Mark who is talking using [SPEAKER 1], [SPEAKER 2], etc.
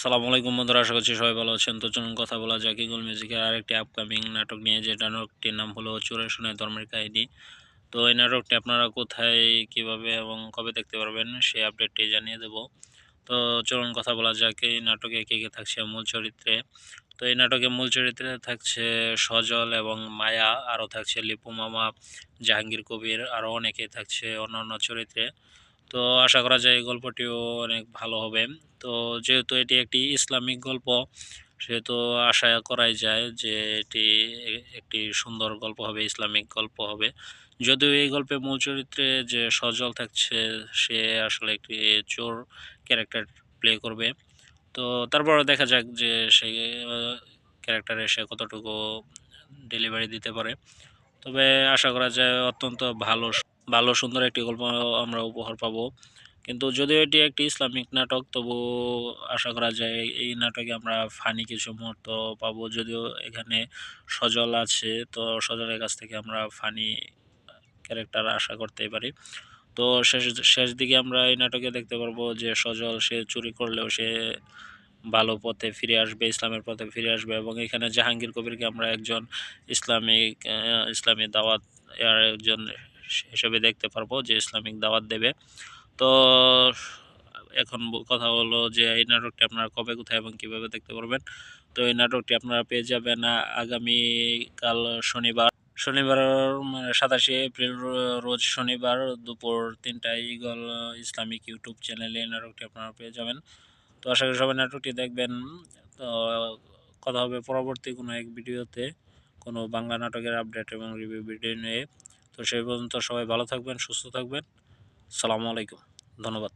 [SPEAKER 1] সালামু আলাইকুম বন্ধুরা, আশা করছি সবাই ভালো আছেন। তো চলুন কথা বলা যাক। ইগল মিউজিকের আরেকটি আপকামিং নাটক নিয়ে, যে নাটকটির নাম হলো চোরে শুনে ধর্মের কাহিনী। তো এই নাটকটি আপনারা কোথায়, কীভাবে এবং কবে দেখতে পারবেন, সেই আপডেটটি জানিয়ে দেব। তো চলুন কথা বলা যাক, এই নাটকে কে কে থাকছে মূল চরিত্রে। তো এই নাটকে মূল চরিত্রে থাকছে সজল এবং মায়া, আরও থাকছে লিপু মামা, জাহাঙ্গীর কবির, আরও অনেকে থাকছে অন্যান্য চরিত্রে। তো আশা করা যায় এই গল্পটিও অনেক ভালো হবে। তো যেহেতু এটি একটি ইসলামিক গল্প, সেহেতু আশা করাই যায় যে এটি একটি সুন্দর গল্প হবে, ইসলামিক গল্প হবে। যদিও এই গল্পে মূল চরিত্রে যে সজল থাকছে, সে আসলে একটি চোর ক্যারেক্টার প্লে করবে। তো তারপরে দেখা যাক যে সেই ক্যারেক্টারে সে কতটুকু ডেলিভারি দিতে পারে। তবে আশা করা যায় অত্যন্ত ভালো ভালো, সুন্দর একটি গল্প আমরা উপহার পাবো। কিন্তু যদিও এটি একটি ইসলামিক নাটক, তবু আশা করা যায় এই নাটকে আমরা ফানি কিছু মুহূর্ত পাবো। যদিও এখানে সজল আছে, তো সজলের কাছ থেকে আমরা ফানি ক্যারেক্টার আশা করতেই পারি। তো শেষ শেষ দিকে আমরা এই নাটকে দেখতে পারব যে সজল, সে চুরি করলেও সে ভালো পথে ফিরে আসবে, ইসলামের পথে ফিরে আসবে এবং এখানে জাহাঙ্গীর কবিরকে আমরা একজন ইসলামিক ইসলামী দাওয়াত একজন হিসেবে দেখতে পারব যে ইসলামিক দাওয়াত দেবে। তো, এখন কথা হলো যে এই নাটকটি আপনারা কবে, কোথায় এবং কীভাবে দেখতে পারবেন। তো এই নাটকটি আপনারা পেয়ে যাবেন আগামীকাল শনিবার। শনিবার মানে সাতাশে এপ্রিল রোজ শনিবার দুপুর তিনটায় ইগল ইসলামিক ইউটিউব চ্যানেলে এই নাটকটি আপনারা পেয়ে যাবেন। তো আশা করি সবাই নাটকটি দেখবেন। তো, কথা হবে পরবর্তী কোনো এক ভিডিওতে, কোনো বাংলা নাটকের আপডেট এবং রিভিউ ভিডিও নিয়ে। তো সেই পর্যন্ত সবাই ভালো থাকবেন সুস্থ থাকবেন। সালামু আলাইকুম। ধন্যবাদ।